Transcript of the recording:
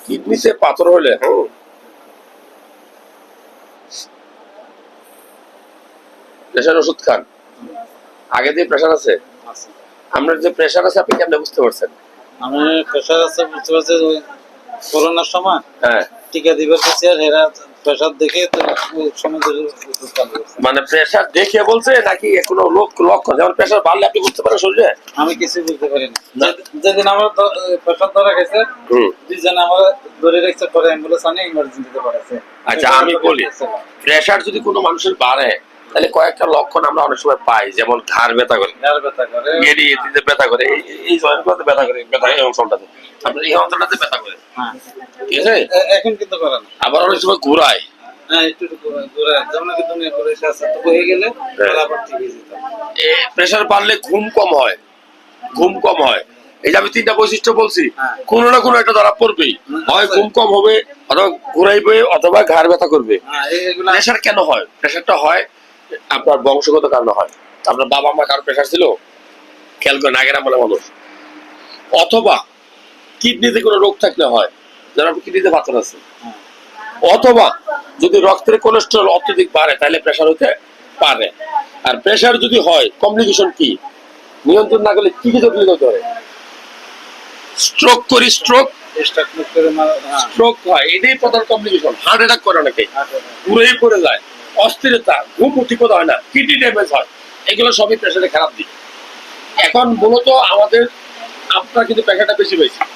কিডনিতে পাথর হলে হুম প্রেশার ওষুধ খান। আগে দিয়ে প্রেশার আছে। আপনার যে প্রেশার আছে আপনি কেমনে বুঝতে পারছেন? আমি প্রেশার আছে বুঝতে পারছি করোনার সময় হ্যাঁ। টিকা দিবার আর হেরা দেখে। মানে দেখে বলছে নাকি কোনো লোক লক্ষণ যেমন প্রেশার বাড়লে আপনি বুঝতে পারেন শরীরে আমি কিছু বুঝতে পারিনি না। যেদিন আমার প্রেশার ধরা গেছে দুইজন আমার ধরে রেখেছে পরে অ্যাম্বুলেন্স আনে ইমার্জেন্সিতে আচ্ছা, আমি বলি। প্রেশার যদি কোনো মানুষের বাড়ে তাহলে কয়েকটা লক্ষণ আমরা অনেক সময় পাই যেমন ঘাড় ব্যথা করে ব্যথা করে। ব্যথা করে এই- জয়েন্টগুলোতে ব্যথা করে ব্যথা এই অঞ্চলটাতে। আপনার এই অঞ্চলটাতে ব্যথা করে। হ্যাঁ। ঠিক আছে? এখন কিন্তু করে না আবার অনেক সময় ঘুরায় হ্যাঁ হয়ে প্রেশার বাড়লে ঘুম কম হয়। ঘুম কম হয়। এই যে আমি তিনটা বৈশিষ্ট্য বলছি। কোনো না কোনো একটা ধরা পড়বেই। হয়। ঘুম কম হবে অথবা ঘুরাইবে অথবা ঘাড় ব্যথা করবে। প্রেশার কেন হয়? প্রেশারটা হয় আপনার বংশগত কারণে হয়। আপনার বাবা মা কারও প্রেশার ছিল? খেয়াল করেন আগের আমলে মানুষ। অথবা কিডনিতে কোনো রোগ থাকলে হয় যারা কিডনিতে পাথর আছে। অথবা যদি রক্তের কোলেস্ট্রল অত্যধিক বাড়ে তাহলে প্রেশার হতে পারে। আর প্রেশার যদি হয় কমপ্লিকেশন কি? নিয়ন্ত্রণ না করলে কি কি জটিল হতে পারে স্ট্রোক করি স্ট্রোক করে হ্যাঁ। স্ট্রোক হয় এটাই প্রধান কমপ্লিকেশন হার্ট অ্যাটাক করে অনেকে পুরোই পড়ে যায়। অস্থিরতা, ঘুম উঠিপদ হয় না, কিডনি ড্যামেজ হয়। এগুলো সবই প্রেশারে খারাপ দিক। এখন মূলত আমাদের, আপনার কিন্তু প্যাকেটটা বেশি হয়েছে।